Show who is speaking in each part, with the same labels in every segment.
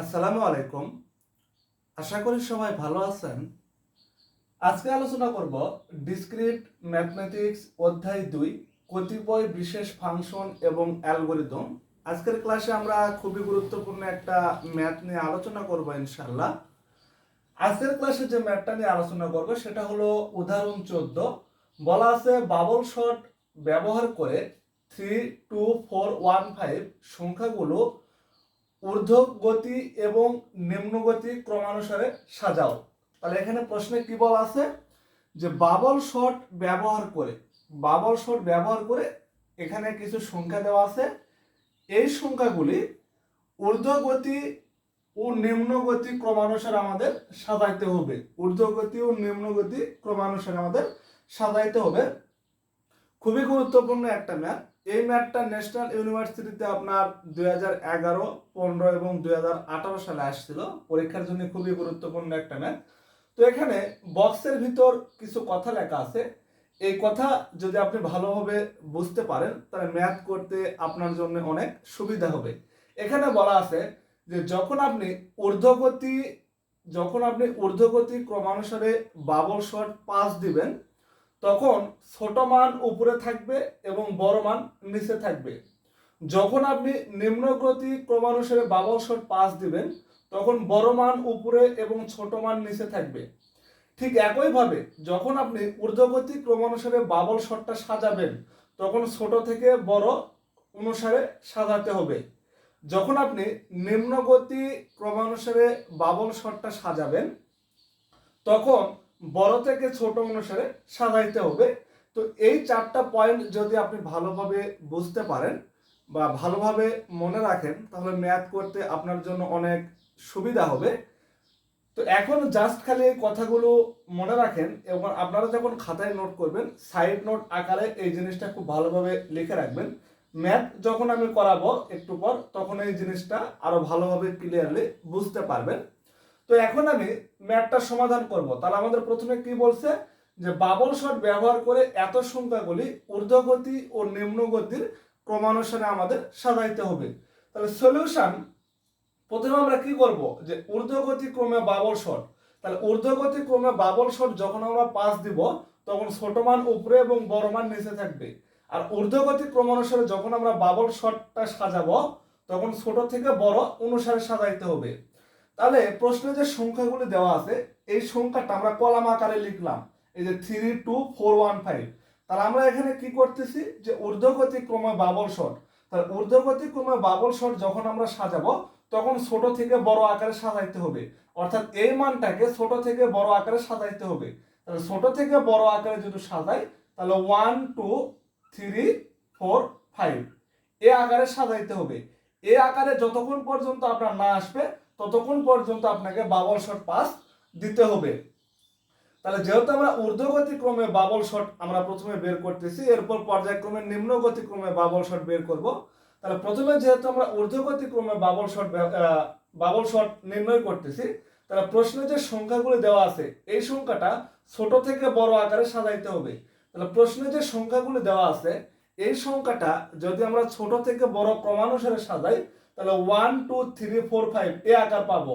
Speaker 1: আসসালামু আলাইকুম। আশা করি সবাই ভালো আছেন। আজকে আলোচনা করব ডিসক্রিট ম্যাথমেটিক্স অধ্যায় দুই, কতিপয় বিশেষ ফাংশন এবং অ্যালগোরিদম। আজকের ক্লাসে আমরা খুবই গুরুত্বপূর্ণ একটা ম্যাথ নিয়ে আলোচনা করব ইনশাল্লাহ আজকের ক্লাসে যে ম্যাথটা নিয়ে আলোচনা করব সেটা হলো উদাহরণ চোদ্দ। বলা আছে বাবল শট ব্যবহার করে three two four one five সংখ্যাগুলো ঊর্ধ্বগতি এবং নিম্নগতি ক্রমানুসারে সাজাও। তাহলে এখানে প্রশ্নে কি বলা আছে? যে বাবল শট ব্যবহার করে বাবল শট ব্যবহার করে এখানে কিছু সংখ্যা দেওয়া আছে। এই সংখ্যাগুলি ঊর্ধ্বগতি ও নিম্নগতি ক্রমানুসারে আমাদের সাজাইতে হবে। ঊর্ধ্বগতি ও নিম্নগতি ক্রমানুসারে আমাদের সাজাইতে হবে। খুবই গুরুত্বপূর্ণ একটা ম্যাথ এই ম্যাথটা ন্যাশনাল ইউনিভার্সিটিতে আপনার দুই হাজার এগারো, পনেরো এবং দুই হাজার আঠারো সালে আসছিল। পরীক্ষার জন্য খুবই গুরুত্বপূর্ণ একটা ম্যাথ তো এখানে বক্সের ভিতর কিছু কথা লেখা আছে। এই কথা যদি আপনি ভালোভাবে বুঝতে পারেন, তাহলে ম্যাথ করতে আপনার জন্য অনেক সুবিধা হবে। এখানে বলা আছে যে যখন আপনি ঊর্ধ্বগতি, যখন আপনি ঊর্ধ্বগতি ক্রমানুসারে বাবল শট পাস দিবেন তখন ছোট মান উপরে থাকবে এবং বড় মান নিচে থাকবে। যখন আপনি নিম্নগতি ক্রমানুসারে বাবল শট পাস দিবেন, তখন বড় মান উপরে এবং ছোট মান নিচে থাকবে। ঠিক একইভাবে যখন আপনি ঊর্ধ্বগতি ক্রমানুসারে বাবল শটটা সাজাবেন, তখন ছোট থেকে বড় অনুসারে সাজাতে হবে। যখন আপনি নিম্নগতি ক্রমানুসারে বাবল শটটা সাজাবেন, তখন বড় থেকে ছোট অনুসারে সাজাইতে হবে। তো এই চারটা পয়েন্ট যদি আপনি ভালোভাবে বুঝতে পারেন বা ভালোভাবে মনে রাখেন, তাহলে ম্যাথ করতে আপনার জন্য অনেক সুবিধা হবে। তো এখন জাস্ট খালি এই কথাগুলো মনে রাখেন এবং আপনারা যখন খাতায় নোট করবেন সাইড নোট আকারে এই জিনিসটা খুব ভালোভাবে লিখে রাখবেন। ম্যাথ যখন আমি করাবো একটু পর, তখন এই জিনিসটা আরও ভালোভাবে ক্লিয়ারলি বুঝতে পারবেন। তো এখন আমি ম্যাথটা সমাধান করব। তাহলে আমাদের প্রথমে কি বলছে? যে বাবল শট ব্যবহার করে এত সংখ্যাগুলি ঊর্ধ্বগতি ও নিম্নগতির ক্রমানুসারে আমাদের সাজাইতে হবে। তাহলে সলিউশন প্রথমে আমরা কি করব? যে ঊর্ধ্বগতি ক্রমে বাবল শট তাহলে ঊর্ধ্বগতি ক্রমে বাবল শট যখন আমরা পাস দিব, তখন ছোট মান উপরে এবং বড় মান নিচে থাকবে। আর ঊর্ধ্বগতি ক্রমানুসারে যখন আমরা বাবল শটটা সাজাবো, তখন ছোট থেকে বড় অনুসারে সাজাইতে হবে। তাহলে প্রশ্নে যে সংখ্যাগুলি দেওয়া আছে, এই সংখ্যাটা আমরা কলাম আকারে লিখলাম। এই যে three two four one five তাহলে আমরা এখানে কি করতেছি যে ঊর্ধ্বগতি ক্রমে বাবল শট তাহলে ঊর্ধ্বগতি ক্রমে বাবল শট যখন আমরা সাজাবো, তখন ছোট থেকে বড় আকারে সাজাইতে হবে। অর্থাৎ এই মানটাকে ছোট থেকে বড় আকারে সাজাইতে হবে। তাহলে ছোট থেকে বড় আকারে যদি সাজাই, তাহলে one two three four five এ আকারে সাজাইতে হবে। এ আকারে যতক্ষণ পর্যন্ত আপনার না আসবে ততক্ষণ পর্যন্ত আপনাকে বাবল শট পাস দিতে হবে। তাহলে যেহেতু আমরা ঊর্ধ্বগতি ক্রমে বাবল শট আমরা প্রথমে বের করতেছি, এরপর পর্যায়ক্রমে নিম্নগতি ক্রমে বাবল শট বের করব। তাহলে প্রথমে যেহেতু আমরা ঊর্ধ্বগতি ক্রমে বাবল শট বাবল শট নির্ণয় করতেছি, তাহলে প্রশ্নে যে সংখ্যাগুলো দেওয়া আছে, এই সংখ্যাটা ছোট থেকে বড় আকারে সাজাইতে হবে। তাহলে প্রশ্নে যে সংখ্যাগুলো দেওয়া আছে, এই সংখ্যাটা যদি আমরা ছোট থেকে বড় ক্রমানুসারে সাজাই তাহলে one two three four five এ আকার পাবো।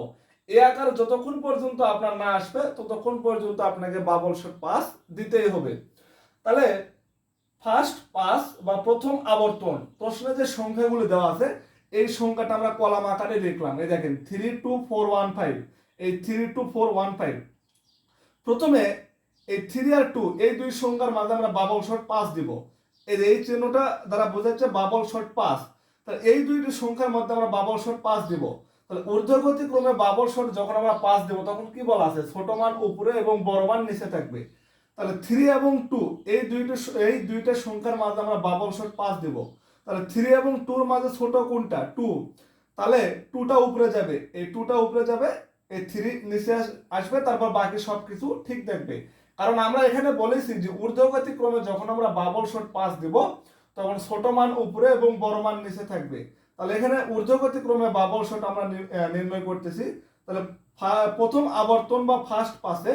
Speaker 1: এ আকার যতক্ষণ পর্যন্ত আপনার না আসবে, ততক্ষণ পর্যন্ত আপনাকে বাবল শট পাস দিতেই হবে। তাহলে ফার্স্ট পাস বা প্রথম আবর্তন, প্রশ্নে যে সংখ্যাগুলো দেওয়া আছে, এই সংখ্যাটা আমরা কলাম আকারে লিখলাম এই দেখেন three two four one five এই three two four one five প্রথমে এই থ্রি আর টু এই দুই সংখ্যার মাঝে আমরা বাবল শট পাস দিব। এই চিহ্নটা দ্বারা বোঝাচ্ছে বাবল শট পাস তাহলে এই দুইটি সংখ্যার মধ্যে আমরা বাবল শট পাস দিব। তাহলে ঊর্ধ্বগতি ক্রমে বাবল শট যখন আমরা পাস দেব, তখন কি বলা আছে? ছোট মান উপরে এবং বড় মান নিচে থাকবে। তাহলে থ্রি এবং টু এই দুইটা এই দুইটা সংখ্যার মাঝে আমরা বাবল শট পাস দেব। তাহলে থ্রি এবং টুর মাঝে ছোট কোনটা? টু তাহলে টুটা উপরে যাবে। এই টুটা উপরে যাবে, এই থ্রি নিচে আস- আসবে, তারপর বাকি সব কিছু ঠিক থাকবে কারণ আমরা এখানে বলেছি যে ঊর্ধ্বগতি ক্রমে যখন আমরা বাবল শট পাস দিব তখন ছোট মান উপরে এবং বড় মান নিচে থাকবে। তাহলে এখানে ঊর্ধ্বগতি ক্রমে বাবল শট আমরা নির্ণয় করতেছি। তাহলে প্রথম আবর্তন বা ফার্স্ট পাসে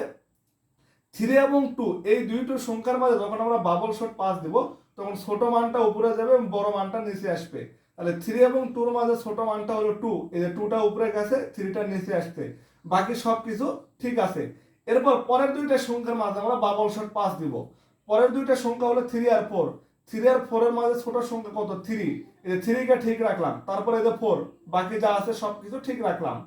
Speaker 1: থ্রি এবং টু এই দুইটো সংখ্যার মাঝে যখন আমরা বাবল শট পাস দিব, তখন ছোট মানটা উপরে যাবে এবং বড় মানটা নিচে আসবে। তাহলে থ্রি এবং টুর মাঝে ছোট মানটা হলো টু এই যে টুটা উপরে গেছে থ্রিটা নিচে আসছে। বাকি সব কিছু ঠিক আছে। এরপর পরের দুইটা সংখ্যার মাঝে আমরা বাবল শট পাস দিব। পরের দুইটা সংখ্যা হলো থ্রি আর ফোর থ্রি আর ফোরের মাঝে ছোট সংখ্যা কত? থ্রি এই থ্রিকে ঠিক রাখলাম। তারপরে এই যে ফোর বাকি যা আছে সব কিছু ঠিক রাখলাম।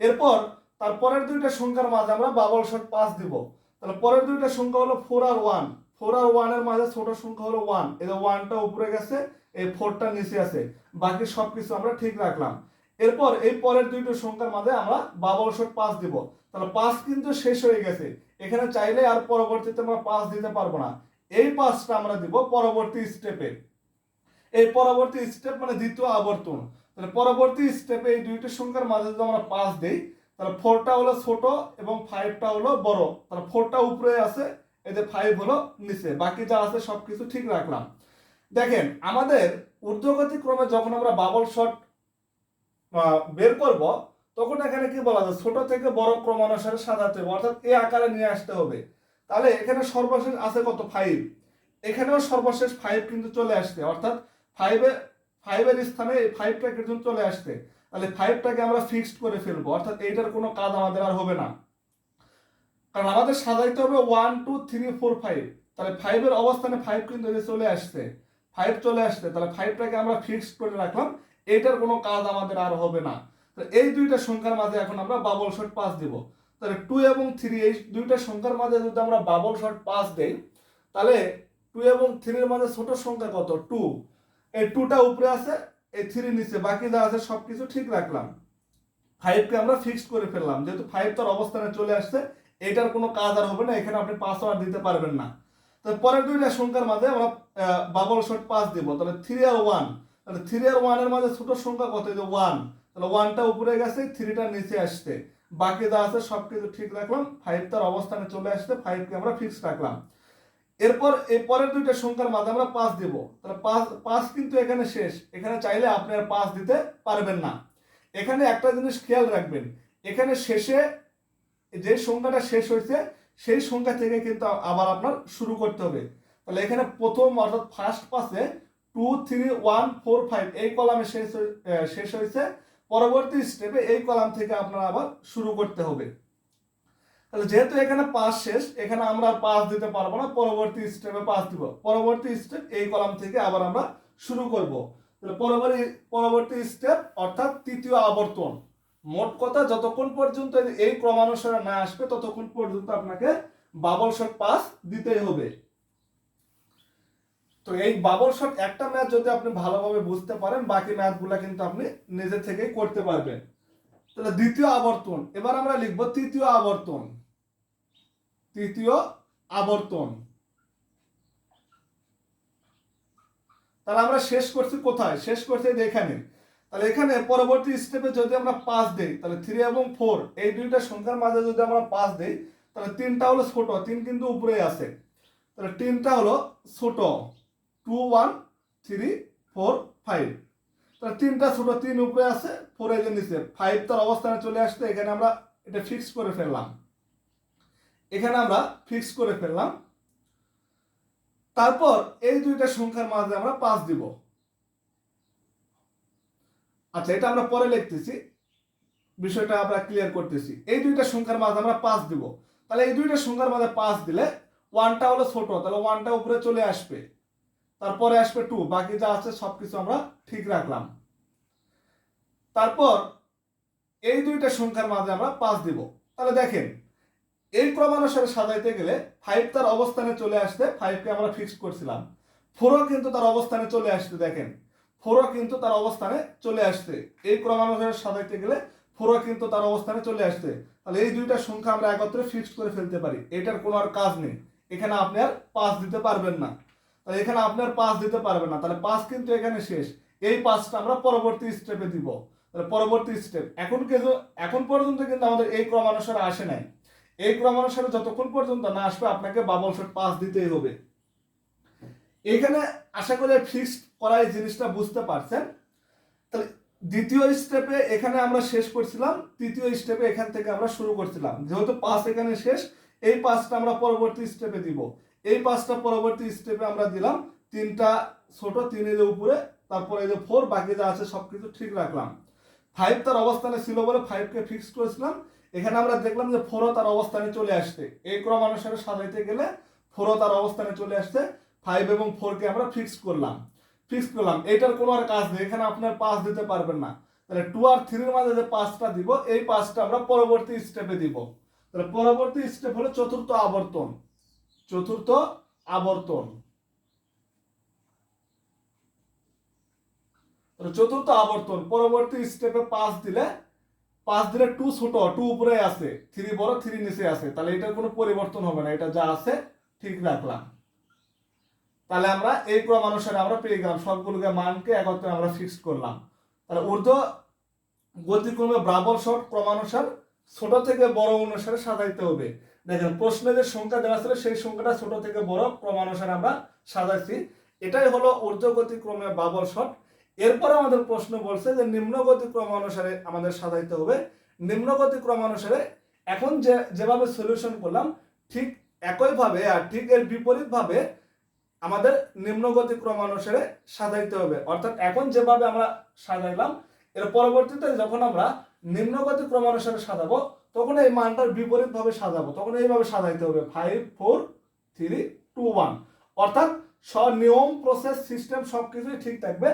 Speaker 1: এরপর তার পরের দুইটা সংখ্যার মাঝে আমরা বাবল শট পাস দিব। তাহলে পরের দুইটা সংখ্যা হলো ফোর আর ওয়ান ফোর আর ওয়ানের মাঝে ছোট সংখ্যা হলো ওয়ান এই যে ওয়ানটা উপরে গেছে, এই ফোরটা নিচে আছে। বাকি সব কিছু আমরা ঠিক রাখলাম। এরপর এই পরের দুইটা সংখ্যার মাঝে আমরা বাবল শট পাস দিব। তাহলে পাস কিন্তু শেষ হয়ে গেছে। এখানে চাইলে আর পরবর্তীতে আমরা পাস দিতে পারব না। এই পাসটা আমরা দিব পরবর্তী স্টেপে এই পরবর্তী স্টেপ মানে দ্বিতীয় আবর্তন। তাহলে পরবর্তী স্টেপে এই দুইটা সংখ্যার মাঝে যদি আমরা পাস দেই, তাহলে ফোরটা হলো ছোট এবং ফাইভটা হলো বড়। তাহলে ফোরটা উপরে আছে যে ফাইভ হলো নিচে। বাকি যা আছে সবকিছু ঠিক রাখলাম। দেখেন, আমাদের ঊর্ধ্বগতি ক্রমে যখন আমরা বাবল শট বের করব, তখন এখানে কি বলা যায় ছোট থেকে বড় ক্রমানুসারে সাজাতে হবে। অর্থাৎ এই আকারে নিয়ে আসতে হবে। তাহলে এখানে সর্বশেষ আছে কত? ফাইভ এখানেও সর্বশেষ ফাইভ কিন্তু চলে আসছে। অর্থাৎ ফাইভে ফাইভের স্থানে এই ফাইভটা কিন্তু চলে আসছে। তাহলে ফাইভটাকে আমরা ফিক্সড করে ফেলব। অর্থাৎ এইটার কোনো কাজ আমাদের আর হবে না। কারণ আমাদের সাজাইতে হবে one two three four five তাহলে ফাইভের অবস্থানে ফাইভ কিন্তু চলে আসছে। ফাইভ চলে আসছে। তাহলে ফাইভটাকে আমরা ফিক্সড করে রাখলাম। এইটার কোনো কাজ আমাদের আর হবে না। তো এই দুইটা সংখ্যার মাঝে এখন আমরা বাবল শট পাস দিব। তাহলে টু এবং থ্রি এই দুইটা সংখ্যার মাঝে যদি আমরা বাবল শট পাস দেই, তাহলে টু এবং থ্রির মাঝে ছোট সংখ্যা কত? টু এই টুটা উপরে আছে, এই থ্রি নিচে। বাকি যা আছে সব কিছু ঠিক রাখলাম। ফাইভকে আমরা ফিক্সড করে ফেললাম। যেহেতু ফাইভ তার অবস্থানে চলে আসছে, এটার কোনো কাজ আর হবে না, এখানে আপনি পাসওয়ার্ড দিতে পারবেন না। তো পরের দুইটা সংখ্যার মাঝে আমরা বাবল শট পাস দিব। তাহলে থ্রি আর ওয়ান তাহলে থ্রি আর ওয়ানের মাঝে ছোট সংখ্যা কত? যে ওয়ান তাহলে ওয়ানটা উপরে গেছে থ্রিটা নিচে আসছে। বাকি যা আছে সব কিছু ঠিক রাখলাম ফাইভ তার অবস্থানে চলে আসছে ফাইভকে আমরা ফিক্সড রাখলাম। এরপর, এই পরের দুইটা সংখ্যার মাঝে আমরা পাঁচ দিব। তাহলে পাঁচ পাঁচ কিন্তু এখানে শেষ। এখানে চাইলে আপনি আর পাঁচ দিতে পারবেন না। এখানে একটা জিনিস খেয়াল রাখবেন, এখানে শেষে যে সংখ্যাটা শেষ হয়েছে, সেই সংখ্যা থেকে কিন্তু আবার আপনার শুরু করতে হবে। তাহলে এখানে প্রথম অর্থাৎ ফার্স্ট পাসে two three one four five এই কলামে শেষ শেষ হয়েছে। পরবর্তী স্টেপে এই কলাম থেকে আপনার আবার শুরু করতে হবে। তাহলে যেহেতু এখানে পাস শেষ, এখানে আমরা পাস দিতে পারব না, পরবর্তী স্টেপে পাস দিব। পরবর্তী স্টেপ এই কলাম থেকে আবার আমরা শুরু করব। তাহলে পরবর্তী পরবর্তী স্টেপ অর্থাৎ তৃতীয় আবর্তন। মোট কথা, যতক্ষণ পর্যন্ত এই ক্রমানুসারে না আসবে, ততক্ষণ পর্যন্ত আপনাকে বাবল শট পাস দিতেই হবে। তো এই বাবল শট একটা ম্যাচ যদি আপনি ভালোভাবে বুঝতে পারেন, বাকি ম্যাচগুলো কিন্তু আপনি নিজে থেকেই করতে পারবেন। তাহলে দ্বিতীয় আবর্তন, এবার আমরা লিখব তৃতীয় আবর্তন। তৃতীয় আবর্তন। তাহলে আমরা শেষ করছি কোথায়? শেষ করছি এখানে। তাহলে এখানে পরবর্তী স্টেপে যদি আমরা পাঁচ দেই, তাহলে থ্রি এবং ফোর এই দুইটা সংখ্যার মাঝে যদি আমরা পাঁচ দেই, তাহলে তিনটা হলো ছোট, তিন কিন্তু উপরে আছে। তাহলে তিনটা হলো ছোট। Two one three four five তাহলে তিনটা ছোট তিন উপরে আছে ফোর এই নিচে। ফাইভ তার অবস্থানে চলে আসছে এখানে আমরা এটা ফিক্স করে ফেললাম। এখানে আমরা ফিক্স করে ফেললাম। তারপর এই দুইটা সংখ্যার মাঝে আমরা পাঁচ দিব। আচ্ছা এটা আমরা পরে লিখতেছি। বিষয়টা আমরা ক্লিয়ার করতেছি। এই দুইটা সংখ্যার মাঝে আমরা পাঁচ দিব। তাহলে এই দুইটা সংখ্যার মাঝে পাঁচ দিলে ওয়ানটা হলো ছোট, তাহলে ওয়ানটা উপরে চলে আসবে। তারপরে আসবে টু বাকি যা আছে সবকিছু আমরা ঠিক রাখলাম। তারপর এই দুইটা সংখ্যার মাঝে আমরা পাঁচ দিব। তাহলে দেখেন, এই ক্রমানুসারে সাজাইতে গেলে ফাইভ তার অবস্থানে চলে আসতে ফাইভকে আমরা ফিক্স করছিলাম। ফোরও কিন্তু তার অবস্থানে চলে আসতে, দেখেন ফোরও কিন্তু তার অবস্থানে চলে আসতে। এই ক্রমানুসারে সাজাইতে গেলে ফোরও কিন্তু তার অবস্থানে চলে আসতে। তাহলে এই দুইটা সংখ্যা আমরা একত্রে ফিক্সড করে ফেলতে পারি। এটার কোনো আর কাজ নেই। এখানে আপনি আর পাঁচ দিতে পারবেন না। তাহলে এখানে আপনার পাস দিতে পারবে না। তাহলে পাস কিন্তু এখানে শেষ। এই পাসটা আমরা পরবর্তী স্টেপে দিব। তাহলে পরবর্তী স্টেপ এখন কিন্তু, এখন পর্যন্ত কিন্তু আমাদের এই ক্রমানুসারে আসে নাই। এই ক্রমানুসারে যতক্ষণ পর্যন্ত না আসবে, আপনাকে বাবল শট পাস দিতেই হবে। এখানে আশা করি ফিক্সড করা এই জিনিসটা বুঝতে পারছেন। তাহলে দ্বিতীয় স্টেপে এখানে আমরা শেষ করছিলাম। তৃতীয় স্টেপে এখান থেকে আমরা শুরু করছিলাম। যেহেতু পাস এখানে শেষ, এই পাসটা আমরা পরবর্তী স্টেপে দিব। এই পাঁচটা পরবর্তী স্টেপে আমরা দিলাম। তিনটা ছোট তিনের উপরে, তারপরে এই যে ফোর বাকি যা আছে সবকিছু ঠিক রাখলাম। ফাইভ তার অবস্থানে ছিল বলে ফাইভকে ফিক্স করেছিলাম। এখানে আমরা দেখলাম যে ফোরও তার অবস্থানে চলে আসছে। এই ক্রমানুসারে সাজাইতে গেলে ফোরও তার অবস্থানে চলে আসছে। ফাইভ এবং ফোরকে আমরা ফিক্স করলাম। ফিক্স করলাম। এটার কোনো আর কাজ নেই। এখানে আপনার পাস দিতে পারবেন না। তাহলে টু আর থ্রির মাঝে যে পাঁচটা দিব, এই পাঁচটা আমরা পরবর্তী স্টেপে দিব। তাহলে পরবর্তী স্টেপ হলো চতুর্থ আবর্তন। চতুর্থ আবর্তন। চতুর্থ আবর্তন, পরবর্তী স্টেপে পাঁচ দিলে পাঁচ দিলে টু ছোট টু উপরে আছে থ্রি বড় থ্রি নিচে আছে। তাহলে এটার কোনো পরিবর্তন হবে না, এটা যা আছে ঠিক রাখলাম। তাহলে আমরা এই ক্রমানুসারে আমরা পেয়ে গেলাম, সবগুলোকে মানকে একত্রে আমরা ফিক্স করলাম। তাহলে ঊর্ধ্ব গতিক্রমে ব্রাবল শট ক্রমানুসার, ছোট থেকে বড় অনুসারে সাজাইতে হবে। দেখেন প্রশ্নে যে সংখ্যা দেওয়া ছিল, সেই সংখ্যাটা ছোট থেকে বড় ক্রমানুসারে আমরা সাজাইছি। এটাই হলো ঊর্ধ্ব গতিক্রমে বাবল শট। এরপর আমাদের প্রশ্ন বলছে যে নিম্ন গতি ক্রমানুসারে আমাদের সাজাইতে হবে। নিম্ন গতি ক্রমানুসারে এখন যে, যেভাবে সলিউশন করলাম, ঠিক একইভাবে আর ঠিক এর বিপরীতভাবে আমাদের নিম্ন গতি ক্রমানুসারে সাজাইতে হবে। অর্থাৎ এখন যেভাবে আমরা সাজাইলাম, এর পরবর্তীতে যখন আমরা নিম্ন গতি ক্রমানুসারে সাজাবো তখন এই মানটার বিপরীত ভাবে সাজাবো। তখন এইভাবে সাজাইতে হবে। Five four three two one অর্থাৎ স নিয়ম প্রসেস সিস্টেম সব কিছুই ঠিক থাকবে।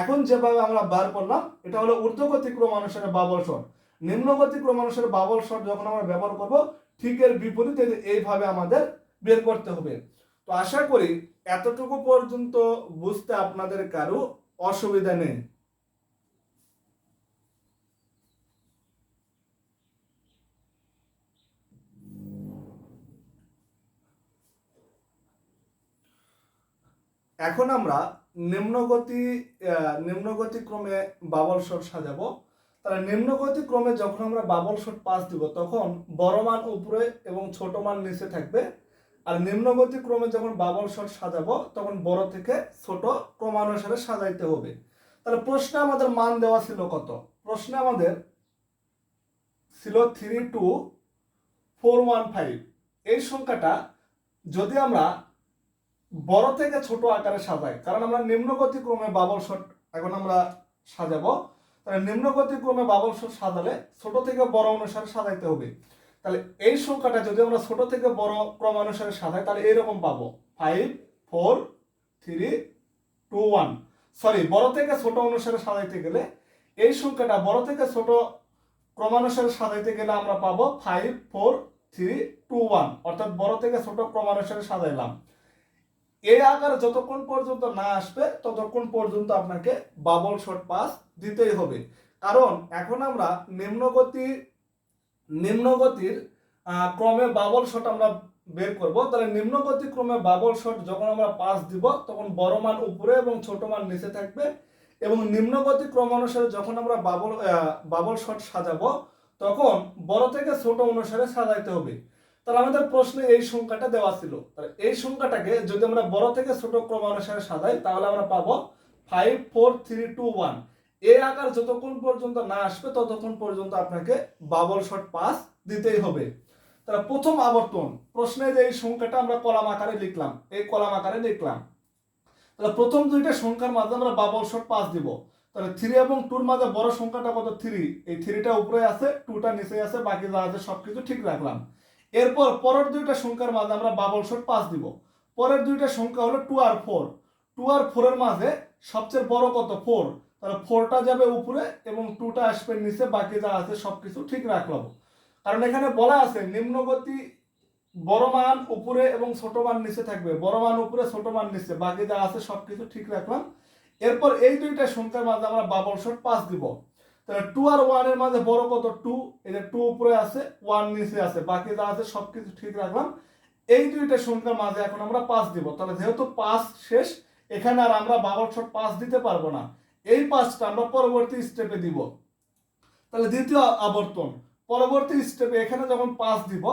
Speaker 1: এখন যেভাবে আমরা বার করলাম, এটা হলো ঊর্ধ্বগতি ক্রমানুসারে বাবল শট নিম্নগতি ক্রমানুসারে বাবল শট যখন আমরা ব্যবহার করব, ঠিক এর বিপরীতে এইভাবে আমাদের বের করতে হবে। তো আশা করি এতটুকু পর্যন্ত বুঝতে আপনাদের কারও অসুবিধা নেই। এখন আমরা নিম্নগতি নিম্নগতি ক্রমে বাবল শট সাজাবো। তাহলে নিম্নগতি ক্রমে যখন আমরা বাবল শট পাস দিব, তখন বড় মান উপরে এবং ছোট মান নিচে থাকবে। আর নিম্নগতি ক্রমে যখন বাবল শট সাজাবো, তখন বড় থেকে ছোট ক্রমানুসারে সাজাইতে হবে। তাহলে প্রশ্নে আমাদের মান দেওয়া ছিল কত? প্রশ্নে আমাদের ছিল three two four one five এই সংখ্যাটা যদি আমরা বড় থেকে ছোট আকারে সাজাই কারণ আমরা নিম্নগতি ক্রমে বাবল শট এখন আমরা সাজাবো। তাহলে নিম্নগতি ক্রমে বাবল শট সাজালে ছোট থেকে বড় অনুসারে সাজাইতে হবে। তাহলে এই সংখ্যাটা যদি আমরা ছোট থেকে বড় ক্রমানুসারে সাজাই, তাহলে এইরকম পাবো। Five four three two one sorry বড় থেকে ছোট অনুসারে সাজাইতে গেলে এই সংখ্যাটা বড় থেকে ছোট ক্রমানুসারে সাজাইতে গেলে আমরা পাবো five four three two one অর্থাৎ বড় থেকে ছোট ক্রমানুসারে সাজাইলাম। এই আকার যতক্ষণ পর্যন্ত না আসবে, ততক্ষণ পর্যন্ত আপনাকে বাবল শট পাস দিতেই হবে। কারণ এখন আমরা নিম্নগতি, নিম্নগতির ক্রমে বাবল শট আমরা বের করব। তাহলে নিম্নগতি ক্রমে বাবল শট যখন আমরা পাস দিব, তখন বড় মান উপরে এবং ছোট মান নিচে থাকবে। এবং নিম্নগতি ক্রমানুসারে যখন আমরা বাবল বাবল শট সাজাবো, তখন বড় থেকে ছোট অনুসারে সাজাইতে হবে। তাহলে আমাদের প্রশ্নে এই সংখ্যাটা দেওয়া ছিল। এই সংখ্যাটাকে যদি আমরা বড় থেকে ছোট ক্রমানুসারে সাজাই, তাহলে আমরা পাবো five four three two one এই আকার যতক্ষণ পর্যন্ত না আসবে, ততক্ষণ পর্যন্ত আপনাকে বাবল শট পাস দিতেই হবে। তাহলে প্রথম আবর্তন, প্রশ্নে যে এই সংখ্যাটা আমরা কলাম আকারে লিখলাম, এই কলাম আকারে লিখলাম। তাহলে প্রথম দুইটা সংখ্যার মাঝে আমরা বাবল শট পাস দিব। তাহলে থ্রি এবং টুর মাঝে বড় সংখ্যাটা কত? থ্রি এই থ্রিটা উপরে আছে টুটা নিচে আছে, বাকি যা আছে সবকিছু ঠিক রাখলাম। এরপর পরের দুইটা সংখ্যার মাঝে আমরা বাবল শট পাস দিব। পরের দুইটা সংখ্যা হলো টু আর ফোর টু আর ফোরের মাঝে সবচেয়ে বড় কত? ফোর তাহলে ফোরটা যাবে উপরে এবং টুটা আসবে নিচে, বাকি যা আছে সবকিছু ঠিক রাখলাম। কারণ এখানে বলা আছে, নিম্নগতি বড় মান উপরে এবং ছোট মান নিচে থাকবে। বড় মান উপরে, ছোট মান নিচে, বাকি যা আছে সবকিছু ঠিক রাখলাম। এরপর এই দুইটা সংখ্যার মাঝে আমরা বাবল শট পাস দিব। তাহলে টু আর ওয়ানের মাঝে বড় কত? টু এই টু উপরে আছে ওয়ান নিচে আছে, বাকি যা আছে সবকিছু ঠিক রাখলাম। এই দুইটা সংখ্যার মাঝে এখন আমরা পাস দিব। তাহলে যেহেতু পাস শেষ, এখানে আর আমরা বাবল শট পাস দিতে পারব না। এই পাসটা আমরা পরবর্তী স্টেপে দিব। তাহলে দ্বিতীয় আবর্তন। পরবর্তী স্টেপে এখানে যখন পাস দিব,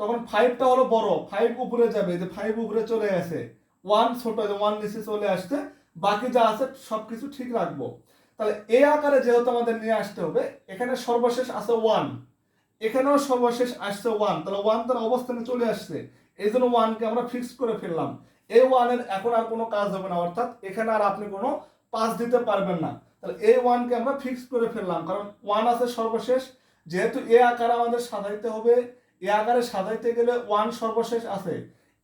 Speaker 1: তখন ফাইভটা হলো বড়। ফাইভ উপরে যাবে যে ফাইভ উপরে চলে আসে ওয়ান ছোট ওয়ান নিচে চলে আসছে। বাকি যা আছে সবকিছু ঠিক রাখব। তাহলে এই আকারে যেহেতু আমাদের নিয়ে আসতে হবে, এখানে সর্বশেষ আছে ওয়ান এখানেও সর্বশেষ আসছে ওয়ান তাহলে ওয়ান তার অবস্থানে চলে আসছে। এই জন্য ওয়ানকে আমরা ফিক্স করে ফেললাম। এই ওয়ানের এখন আর কোনো কাজ হবে না, অর্থাৎ এখানে আর আপনি কোনো পাস দিতে পারবেন না। তাহলে এই ওয়ানকে আমরা ফিক্স করে ফেললাম। কারণ ওয়ান আছে সর্বশেষ। যেহেতু এ আকারে আমাদের সাজাইতে হবে, এ আকারে সাজাইতে গেলে ওয়ান সর্বশেষ আছে।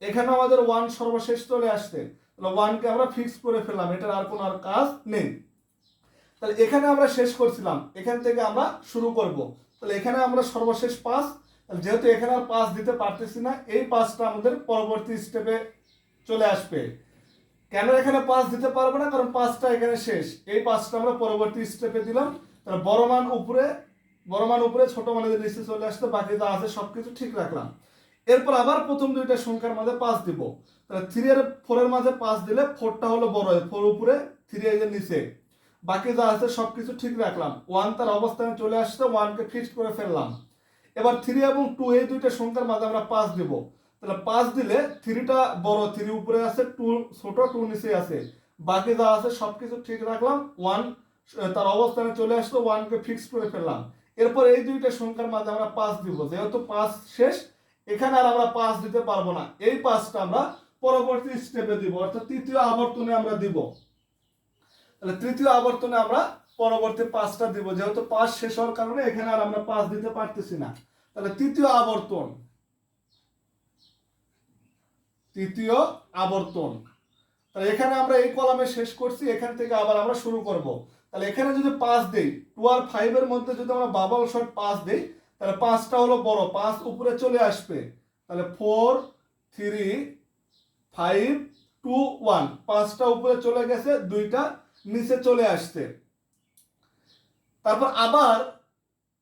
Speaker 1: এখানে আমাদের ওয়ান সর্বশেষ চলে আসছে। তাহলে ওয়ানকে আমরা ফিক্স করে ফেললাম। এটার আর কোনো আর কাজ নেই। তাহলে এখানে আমরা শেষ করছিলাম। এখান থেকে আমরা শুরু করব। তাহলে এখানে আমরা সর্বশেষ পাস। যেহেতু এখানে আর পাস দিতে পারতেছি না, এই পাসটা আমাদের পরবর্তী স্টেপে চলে আসবে। কেন এখানে পাস দিতে পারব না? কারণ পাঁচটা এখানে শেষ। এই পাঁচটা আমরা পরবর্তী স্টেপে দিলাম। তাহলে বড় মান উপরে, বড় মান উপরে, ছোট মানের নিচে চলে আসতে, বাকি যা আছে সবকিছু ঠিক রাখলাম। এরপর আবার প্রথম দুইটা সংখ্যার মাঝে পাঁচ দিব। তাহলে থ্রি আর ফোরের মাঝে পাঁচ দিলে ফোরটা হলো বড় ফোর উপরে থ্রি এর নিচে। বাকি যা আছে সবকিছু ঠিক রাখলাম। ওয়ান তার অবস্থানে চলে আসছে ওয়ানকে ফিক্সড করে ফেললাম। এবার থ্রি এবং টু এই দুইটা সংখ্যার মাঝে আমরা পাঁচ দিব। তাহলে পাঁচ দিলে থ্রিটা বড় থ্রি উপরে আছে টু ছোট টু নিচে আছে। বাকি যা আছে সবকিছু ঠিক রাখলাম ওয়ান তার অবস্থানে চলে আসলো ওয়ানকে ফিক্স করে ফেললাম। এরপর এই দুইটা সংখ্যার মাঝে আমরা পাঁচ দিব। যেহেতু পাঁচ শেষ, এখানে আর আমরা পাঁচ দিতে পারব না। এই পাঁচটা আমরা পরবর্তী স্টেপে দিব, অর্থাৎ তৃতীয় আবর্তনে আমরা দিব। তাহলে তৃতীয় আবর্তনে আমরা পরবর্তী পাঁচটা দিব। যেহেতু পাঁচ শেষ হওয়ার কারণে এখানে আর আমরা পাঁচ দিতে পারতেছি না। তাহলে তৃতীয় আবর্তন। তৃতীয় আবর্তন। তাহলে এখানে আমরা এই কলামে শেষ করছি, এখান থেকে আবার আমরা শুরু করব। তাহলে এখানে যদি পাঁচ দেই, টু আর ফাইভ এর মধ্যে যদি আমরা বাবল শট পাঁচ দেই, তাহলে পাঁচটা হলো বড়, পাঁচ উপরে চলে আসবে। তাহলে four, three, five, two, one, পাঁচটা উপরে চলে গেছে, দুইটা নিচে চলে আসছে তারপর আবার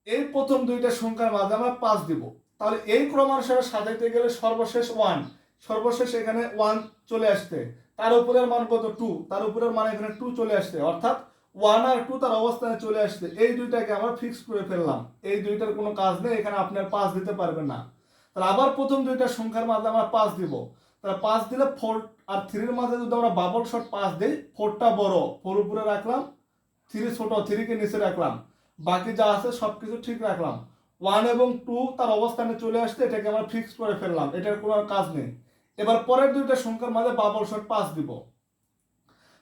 Speaker 1: এই প্রথম দুইটা সংখ্যার মাঝে আমরা পাঁচ দিব। তাহলে এই ক্রমানুসারে সাজাইতে গেলে সর্বশেষ ওয়ান সর্বশেষ এখানে ওয়ান চলে আসতে। তার উপরের মান কত টু তার উপরের মান এখানে টু চলে আসছে অর্থাৎ ওয়ান আর টু তার অবস্থানে চলে আসছে এই দুইটাকে আমরা ফিক্স করে ফেললাম। এই দুইটার কোনো কাজ নেই, এখানে আপনি আর পাঁচ দিতে পারবেন না। তাহলে আবার প্রথম দুইটা সংখ্যার মাঝে আমরা পাঁচ দিব। তাহলে পাঁচ দিলে ফোর আর থ্রির মাঝে যদি আমরা বাবল শট পাঁচ দিই ফোরটা বড় ফোর উপরে রাখলাম থ্রি ছোট থ্রিকে নিচে রাখলাম। বাকি যা আছে সব কিছু ঠিক রাখলাম। ওয়ান এবং টু তার অবস্থানে চলে আসছে এটাকে আমরা ফিক্স করে ফেললাম, এটার কোনো কাজ নেই। এবার পরের দুইটা সংখ্যার মাঝে বাবল শট পাঁচ দিব।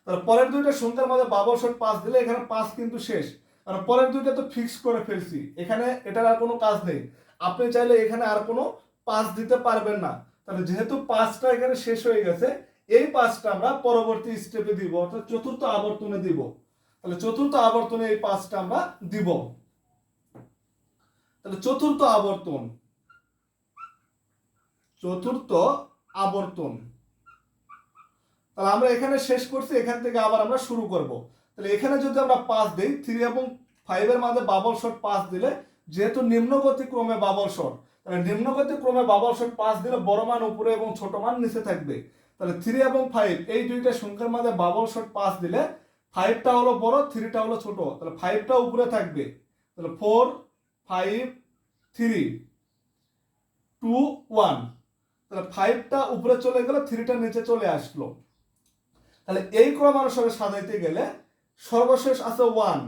Speaker 1: তাহলে পরের দুইটা সংখ্যার মাঝে বাবল শট পাঁচ দিলে এখানে পাঁচ কিন্তু শেষ। কারণ পরের দুইটা তো ফিক্স করে ফেলছি। এখানে এটার আর কোনো কাজ নেই। আপনি চাইলে এখানে আর কোনো পাঁচ দিতে পারবেন না। তাহলে যেহেতু পাঁচটা এখানে শেষ হয়ে গেছে, এই পাঁচটা আমরা পরবর্তী স্টেপে দিব, অর্থাৎ চতুর্থ আবর্তনে দিব। তাহলে চতুর্থ আবর্তনে এই পাঁচটা আমরা দিব। তাহলে চতুর্থ আবর্তন চতুর্থ আবর্তন। তাহলে আমরা এখানে শেষ করছি, এখান থেকে আবার আমরা শুরু করব। তাহলে এখানে যদি আমরা পাঁচ দিই থ্রি এবং ফাইভের মাঝে বাবল শট পাঁচ দিলে, যেহেতু নিম্নগতি ক্রমে বাবল শট নিম্নগতি ক্রমে বাবল শট পাঁচ দিলে বড় মান উপরে এবং ছোট মান নিচে থাকবে। তাহলে থ্রি এবং ফাইভ এই দুইটা সংখ্যার মাঝে বাবল শট পাঁচ দিলে ফাইভটা হলো বড় থ্রিটা হলো ছোট। তাহলে ফাইভটা উপরে থাকবে। তাহলে four five three two one তাহলে ফাইভটা উপরে চলে গেলে থ্রিটা নিচে চলে আসলো। তাহলে এই ক্রমানুসারে সাজাইতে গেলে সর্বশেষ আছে ওয়ান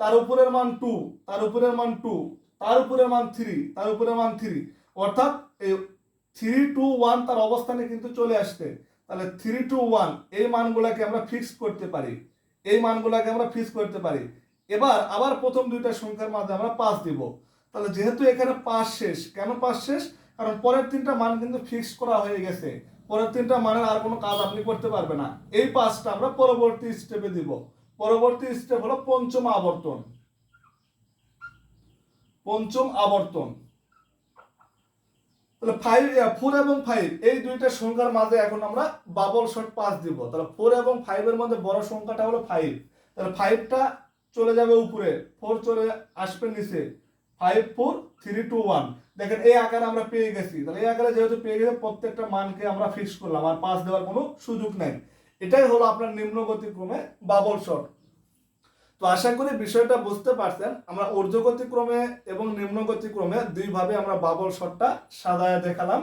Speaker 1: তার উপরের মান টু তার উপরের মান টু তার উপরের মান থ্রি তার উপরের মান থ্রি অর্থাৎ থ্রি টু ওয়ান তার অবস্থানে কিন্তু চলে আসছে। তাহলে থ্রি টু ওয়ান এই মানগুলোকে আমরা ফিক্স করতে পারি। এই মানগুলোকে আমরা ফিক্স করতে পারি। এবার আবার প্রথম দুইটা সংখ্যার মাঝে আমরা পাঁচ দিব। তাহলে যেহেতু এখানে পাঁচ শেষ, কেন পাঁচ শেষ? কারণ পরের তিনটা মান কিন্তু ফিক্স করা হয়ে গেছে। পরের তিনটা মানের আর কোনো কাজ আপনি করতে পারবেন না। এই পাঁচটা আমরা পরবর্তী স্টেপে দিব। পরবর্তী স্টেপ হলো পঞ্চম আবর্তন। পঞ্চম আবর্তন। তাহলে ফাইভ ফোর এবং ফাইভ এই দুইটা সংখ্যার মাঝে এখন আমরা বাবল শট পাস দিব। তাহলে ফোর এবং ফাইভের মধ্যে বড় সংখ্যাটা হলো ফাইভ তাহলে ফাইভটা চলে যাবে উপরে। ফোর চলে আসবে নিচে। Five four three two one দেখেন এই আকারে আমরা পেয়ে গেছি। তাহলে এই আকারে যেহেতু পেয়ে গেছে, প্রত্যেকটা মানকে আমরা ফিক্স করলাম। আর পাস দেওয়ার কোনো সুযোগ নেই। এটাই হলো আপনার নিম্নগতি ক্রমে বাবল শট তো আশা করি বিষয়টা বুঝতে পারছেন, আমরা ঊর্ধ্বগতি ক্রমে এবং নিম্নগতিক্রমে দুইভাবে আমরা বাবল শটটা সাজায় দেখালাম।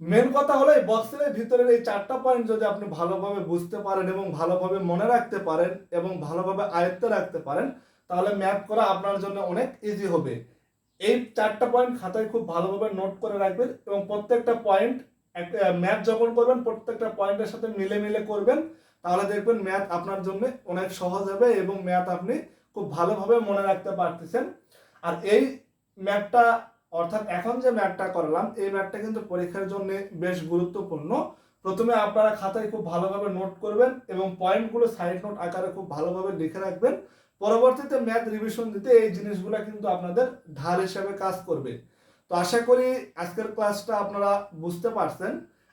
Speaker 1: মেন কথা হলো এই বক্সের ভিতরের এই চারটা পয়েন্ট যদি আপনি ভালোভাবে বুঝতে পারেন এবং ভালোভাবে মনে রাখতে পারেন এবং ভালোভাবে আয়ত্তে রাখতে পারেন, তাহলে ম্যাপ করা আপনার জন্য অনেক ইজি হবে। এই চারটা পয়েন্ট খাতায় খুব ভালোভাবে নোট করে রাখবেন এবং প্রত্যেকটা পয়েন্ট ম্যাপ যখন করবেন, প্রত্যেকটা পয়েন্টের সাথে মিলে মিলে করবেন। তাহলে দেখবেন ম্যাথ আপনার জন্য অনেক সহজ হবে এবং ম্যাথ আপনি খুব ভালোভাবে মনে রাখতে পারতেছেন। আর এই ম্যাথটা অর্থাৎ এখন যে ম্যাথটা করলাম, এই ম্যাথটা কিন্তু পরীক্ষার জন্য বেশ গুরুত্বপূর্ণ। প্রথমে আপনারা খাতায় খুব ভালোভাবে নোট করবেন এবং পয়েন্টগুলো সাইড নোট আকারে খুব ভালোভাবে লিখে রাখবেন। পরবর্তীতে ম্যাথ রিভিশন দিতে এই জিনিসগুলো কিন্তু আপনাদের ধার হিসেবে কাজ করবে। তো আশা করি আজকের ক্লাসটা আপনারা বুঝতে পারছেন।